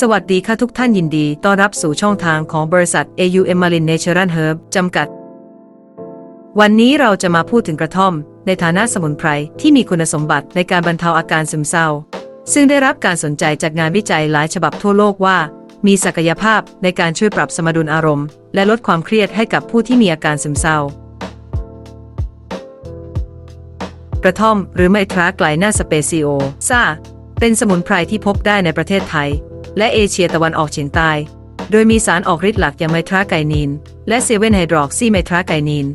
สวัสดีค่ะทุกท่านยินดี ต้อนรับสู่ช่องทางของบริษัท AUM Marine Natural Herb จำกัด วันนี้เราจะมาพูดถึงกระท่อม ในฐานะสมุนไพรที่มีคุณสมบัติในการบรรเทาอาการซึมเศร้า ซึ่งได้รับการสนใจจากงานวิจัยหลายฉบับทั่วโลกว่า มีศักยภาพในการช่วยปรับสมดุลอารมณ์ และลดความเครียดให้กับผู้ที่มีอาการซึมเศร้ากระท่อม หรือไมทราไกลนาสเปซิโอซาเป็นสมุนไพรที่พบได้ในประเทศไทย และเอเชียตะวันออกเฉียงใต้ โดยมีสารออกฤทธิ์หลักอย่างไมทราไกนีน และเซเว่นไฮดรอกซีไมทราไกนีน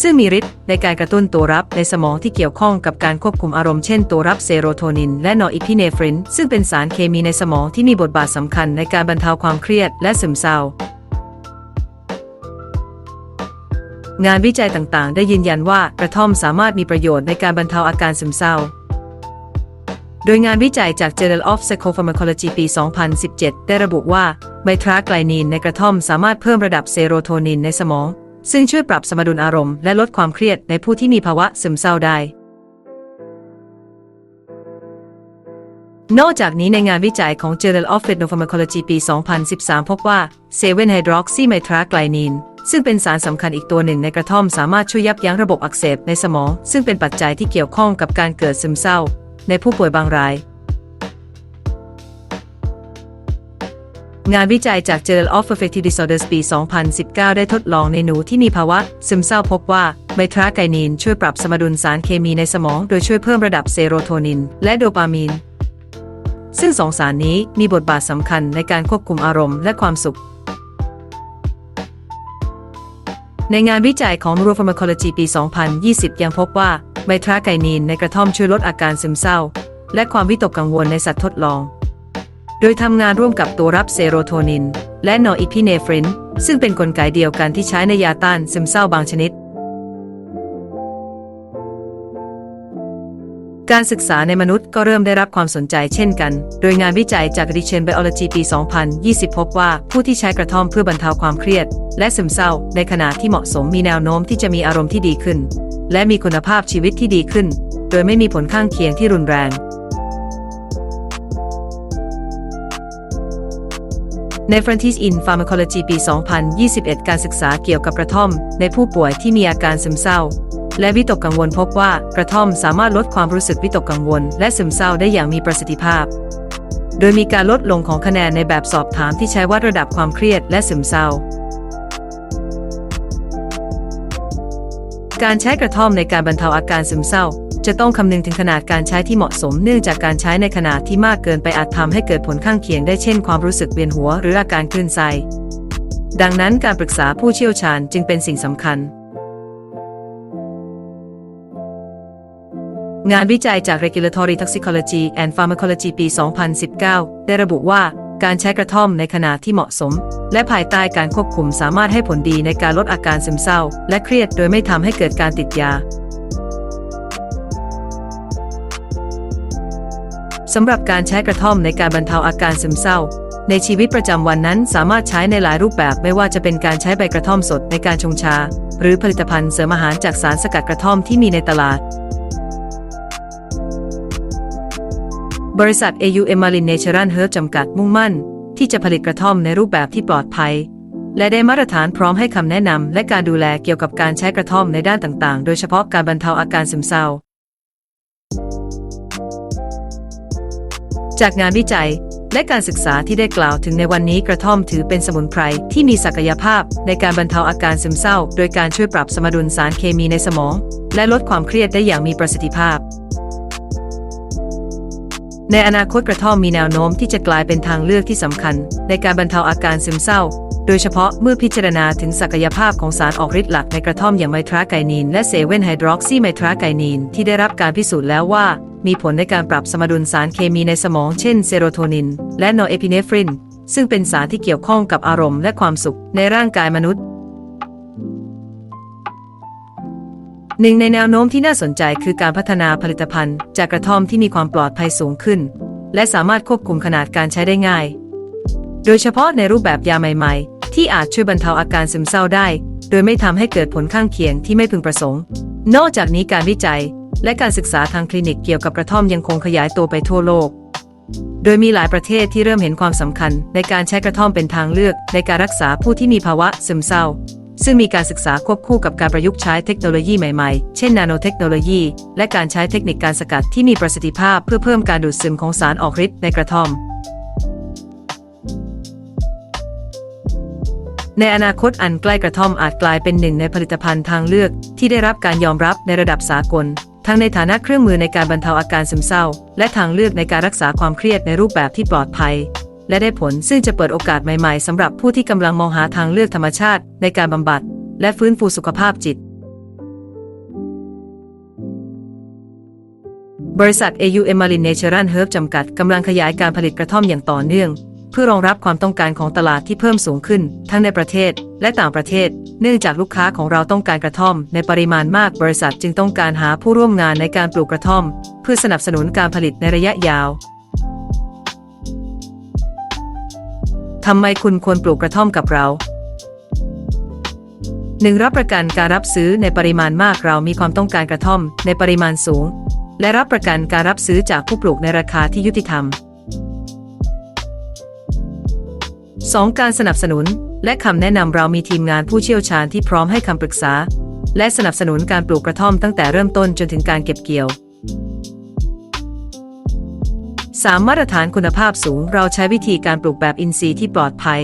ซึ่งมีฤทธิ์ในการกระตุ้นตัวรับในสมองที่เกี่ยวข้องกับการควบคุมอารมณ์เช่นตัวรับเซโรโทนิน และนอร์อิพิเนฟริน ซึ่งเป็นสารเคมีในสมองที่มีบทบาทสำคัญในการบรรเทาความเครียดและซึมเศร้างานวิจัยต่างๆ ได้ยืนยันว่ากระท่อมสามารถมีประโยชน์ในการบรรเทาอาการซึมเศร้า โดยงานวิจัยจาก Journal of Psychopharmacology ปี 2017 ได้ระบุว่าไมทราไกลนีนในกระท่อมสามารถเพิ่มระดับเซโรโทนินในสมอง ซึ่งช่วยปรับสมดุลอารมณ์และลดความเครียดในผู้ที่มีภาวะซึมเศร้าได้ นอกจากนี้ในงานวิจัยของ Journal of Pharmacology ปี 2013 พบว่า7 hydroxymethylglycine ซึ่งเป็นสารสำคัญอีกตัวหนึ่งในกระท่อมสามารถช่วยยับยั้งระบบอักเสบในสมอง ซึ่งเป็นปัจจัยที่เกี่ยวข้องกับการเกิดซึมเศร้า ในผู้ป่วยบางราย งานวิจัยจาก Journal of Affective Disorders ปี 2019 ได้ทดลองในหนูที่มีภาวะ ซึมเศร้าพบว่าไมทราไกนีนช่วยปรับสมดุลสารเคมีในสมอง โดยช่วยเพิ่มระดับเซโรโทนิน และโดปามีน ซึ่งสองสารนี้มีบทบาทสำคัญในการควบคุมอารมณ์และความสุขในงานวิจัยของ Neuropharmacology ปี 2020 ยังพบว่า ใบทราไกนีนในกระท่อมช่วยลดอาการซึมเศร้า และความวิตกกังวลในสัตว์ทดลอง โดยทำงานร่วมกับตัวรับเซโรโทนิน และนอร์อิพิเนฟริน ซึ่งเป็นนกลไกเดียวกันที่ใช้ในยาต้านซึมเศร้าบางชนิด การศึกษาในมนุษย์ก็เริ่มได้รับความสนใจเช่นกัน โดยงานวิจัยจาก r e c h e n Biology ปี 2020 พบว่าผู้ที่ใช้กระท่อมเพื่อบรรเทาความเครียด และซึมเศร้า ในขณะที่เหมาะสมมีแนวโน้มที่จะมีอารมณ์ที่ดีขึ้น และมีคุณภาพชีวิตที่ดีขึ้น โดยไม่มีผลข้างเคียงที่รุนแรงใน Frontiers in Pharmacology ปี 2021 การศึกษาเกี่ยวกับกระท่อม ในผู้ป่วยที่มีอาการซึมเศร้า และวิตกกังวลพบว่ากระท่อมสามารถลดความรู้สึกวิตกกังวล และซึมเศร้าได้อย่างมีประสิทธิภาพ โดยมีการลดลงของคะแนนในแบบสอบถามที่ใช้วัดระดับความเครียดและซึมเศร้า การใช้กระท่อมในการบรรเทาอาการซึมเศร้า จะต้องคำนึงถึงขนาดการใช้ที่เหมาะสม เนื่องจากการใช้ในขนาดที่มากเกินไปอาจทำให้เกิดผลข้างเคียงได้เช่นความรู้สึกเวียนหัว หรืออาการคลื่นไส้ดังนั้นการปรึกษาผู้เชี่ยวชาญจึงเป็นสิ่งสำคัญ งานวิจัยจาก Regulatory Toxicology and Pharmacology ปี 2019 ได้ระบุว่าการใช้กระท่อมในขนาดที่เหมาะสม และภายใต้การควบคุมสามารถให้ผลดีในการลดอาการซึมเศร้า และเครียดโดยไม่ทำให้เกิดการติดยาสำหรับการใช้กระท่อมในการบรรเทาอาการซึมเศร้า ในชีวิตประจำวันนั้นสามารถใช้ในหลายรูปแบบไม่ว่าจะเป็นการใช้ใบกระท่อมสดในการชงชา หรือผลิตภัณฑ์เสริมอาหารจากสารสกัดกระท่อมที่มีในตลาด บริษัท AUM Marine Natural Herb จำกัดมุ่งมั่น ที่จะผลิตกระท่อมในรูปแบบที่ปลอดภัย และได้มาตรฐานพร้อมให้คำแนะนำและการดูแลเกี่ยวกับการใช้กระท่อมในด้านต่างๆ โดยเฉพาะการบรรเทาอาการซึมเศร้า จากงานวิจัยและการศึกษาที่ได้กล่าวถึงในวันนี้กระท่อมถือเป็นสมุนไพรที่มีศักยภาพในการบรรเทาอาการซึมเศร้า โดยการช่วยปรับสมดุลสารเคมีในสมอง และลดความเครียดได้อย่างมีประสิทธิภาพ ในอนาคตกระท่อมมีแนวโน้มที่จะกลายเป็นทางเลือกที่สำคัญ ในการบรรเทาอาการซึมเศร้า โดยเฉพาะเมื่อพิจารณาถึงศักยภาพของสารออกฤทธิ์หลักในกระท่อมอย่างไมทราไกนีน และเซเว่นไฮดรอกซีไมทราไกนีน ที่ได้รับการพิสูจน์แล้วว่า มีผลในการปรับสมดุลสารเคมีในสมองเช่นเซโรโทนิน และนอร์เอพิเนฟริน ซึ่งเป็นสารที่เกี่ยวข้องกับอารมณ์และความสุขในร่างกายมนุษย์ หนึ่งในแนวโน้มที่น่าสนใจคือการพัฒนาผลิตภัณฑ์ จากกระท่อมที่มีความปลอดภัยสูงขึ้น และสามารถควบคุมขนาดการใช้ได้ง่าย โดยเฉพาะในรูปแบบยาใหม่ๆ ที่อาจช่วยบรรเทาอาการซึมเศร้าได้ โดยไม่ทำให้เกิดผลข้างเคียงที่ไม่พึงประสงค์ นอกจากนี้การวิจัย และการศึกษาทางคลินิกเกี่ยวกับกระท่อมยังคงขยายตัวไปทั่วโลก โดยมีหลายประเทศที่เริ่มเห็นความสำคัญ ในการใช้กระท่อมเป็นทางเลือก ในการรักษาผู้ที่มีภาวะซึมเศร้า ซึ่งมีการศึกษาควบคู่กับการประยุกต์ใช้เทคโนโลยีใหม่ๆ เช่นนาโนเทคโนโลยี และการใช้เทคนิคการสกัดที่มีประสิทธิภาพเพื่อเพิ่มการดูดซึมของสารออกฤทธิ์ในกระท่อม ในอนาคตอันใกล้กระท่อมอาจกลายเป็นหนึ่งในผลิตภัณฑ์ทางเลือกที่ได้รับการยอมรับในระดับสากล ทั้งในฐานะเครื่องมือในการบรรเทาอาการซึมเศร้า และทางเลือกในการรักษาความเครียดในรูปแบบที่ปลอดภัย และได้ผลซึ่งจะเปิดโอกาสใหม่ๆสำหรับผู้ที่กำลังมองหาทางเลือกธรรมชาติในการบำบัด และฟื้นฟูสุขภาพจิต บริษัท AU e m a r i n Natural Herb จำกัดกำลังขยายการผลิตกระท่อมอย่างต่อเนื่อง เพื่อรองรับความต้องการของตลาดที่เพิ่มสูงขึ้น ทั้งในประเทศและต่างประเทศ เนื่องจากลูกค้าของเราต้องการกระท่อม ในปริมาณมากบริษัทจึงต้องการหาผู้ร่วมงานในการปลูกกระท่อม เพื่อสนับสนุนการผลิตในระยะยาว ทำไมคุณควรปลูกกระท่อมกับเราหนึ่งรับประกันการรับซื้อในปริมาณมากเรามีความต้องการกระท่อมในปริมาณสูง และรับประกันการรับซื้อจากผู้ปลูกในราคาที่ยุติธรรม 2. การสนับสนุน และคำแนะนำเรามีทีมงานผู้เชี่ยวชาญที่พร้อมให้คำปรึกษา และสนับสนุนการปลูกกระท่อมตั้งแต่เริ่มต้นจนถึงการเก็บเกี่ยว 3. มาตรฐานคุณภาพสูง เราใช้วิธีการปลูกแบบอินทรีย์ที่ปลอดภัย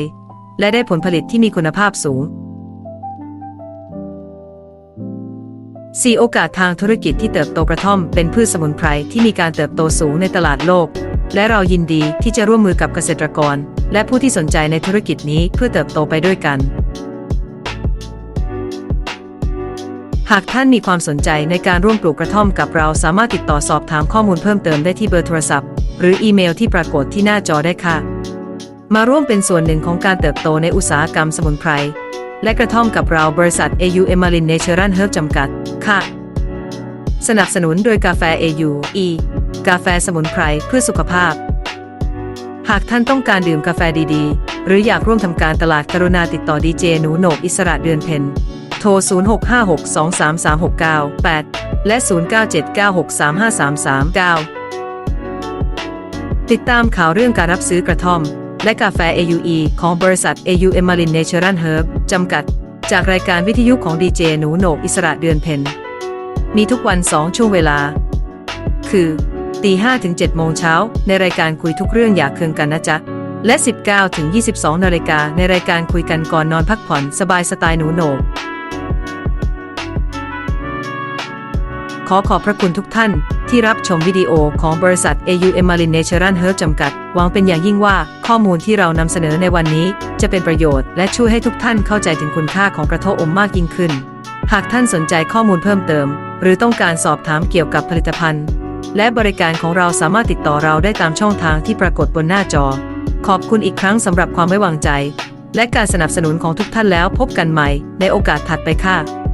และได้ผลผลิตที่มีคุณภาพสูง 4. โอกาสทางธุรกิจที่เติบโตกระท่อม เป็นพืชสมุนไพรที่มีการเติบโตสูงในตลาดโลก และเรายินดีที่จะร่วมมือกับเกษตรกร และผู้ที่สนใจในธุรกิจนี้เพื่อเติบโตไปด้วยกัน หากท่านมีความสนใจในการร่วมปลูกกระท่อมกับเราสามารถติดต่อสอบถามข้อมูลเพิ่มเติมได้ที่เบอร์โทรศัพท์ หรืออีเมลที่ปรากฏที่หน้าจอได้ค่ะ มาร่วมเป็นส่วนหนึ่งของการเติบโตในอุตสาหกรรมสมุนไพร และกระท่อมกับเราบริษัท AU e m a r i n Natural Herb จำกัด ค่ะ สนับสนุนโดยกาแฟ AU E กาแฟสมุนไพรเพื่อสุขภาพ หากท่านต้องการดื่มกาแฟดีๆ หรืออยากร่วมทำการตลาดกรุณาติดต่อดีเจหนูโหนกอิสระเดือนเพ็ญโทร 0656233698 และ 0979635339 ติดตามข่าวเรื่องการรับซื้อกระท่อม และกาแฟ AUE ของบริษัท AU e m a r i n Natural Herb จำกัด จากรายการวิทยุของดีเจหนูโหนกอิสระเดือนเพ็ญมีทุกวัน2ช่วงเวลา คือตี5ถึง7โมงเช้า ในรายการคุยทุกเรื่องอยากเคืองกันนะจ๊ะ และ 19ถึง22นาฬิกาในรายการคุยกันก่อนนอนพักผ่อนสบายสไตล์หนูโหนก ขอขอบพระคุณทุกท่านที่รับชมวิดีโอของบริษัท AU e m a r i n Natural Herb จำกัด หวังเป็นอย่างยิ่งว่าข้อมูลที่เรานำเสนอในวันนี้ จะเป็นประโยชน์และช่วยให้ทุกท่านเข้าใจถึงคุณค่าของกระทอมมากยิ่งขึ้น หากท่านสนใจข้อมูลเพิ่มเติม หรือต้องการสอบถามเกี่ยวกับผลิตภัณฑ์ และบริการของเราสามารถติดต่อเราได้ตามช่องทางที่ปรากฏบนหน้าจอ ขอบคุณอีกครั้งสำหรับความไว้วางใจ และการสนับสนุนของทุกท่านแล้วพบกันใหม่ในโอกาสถัดไปค่ะ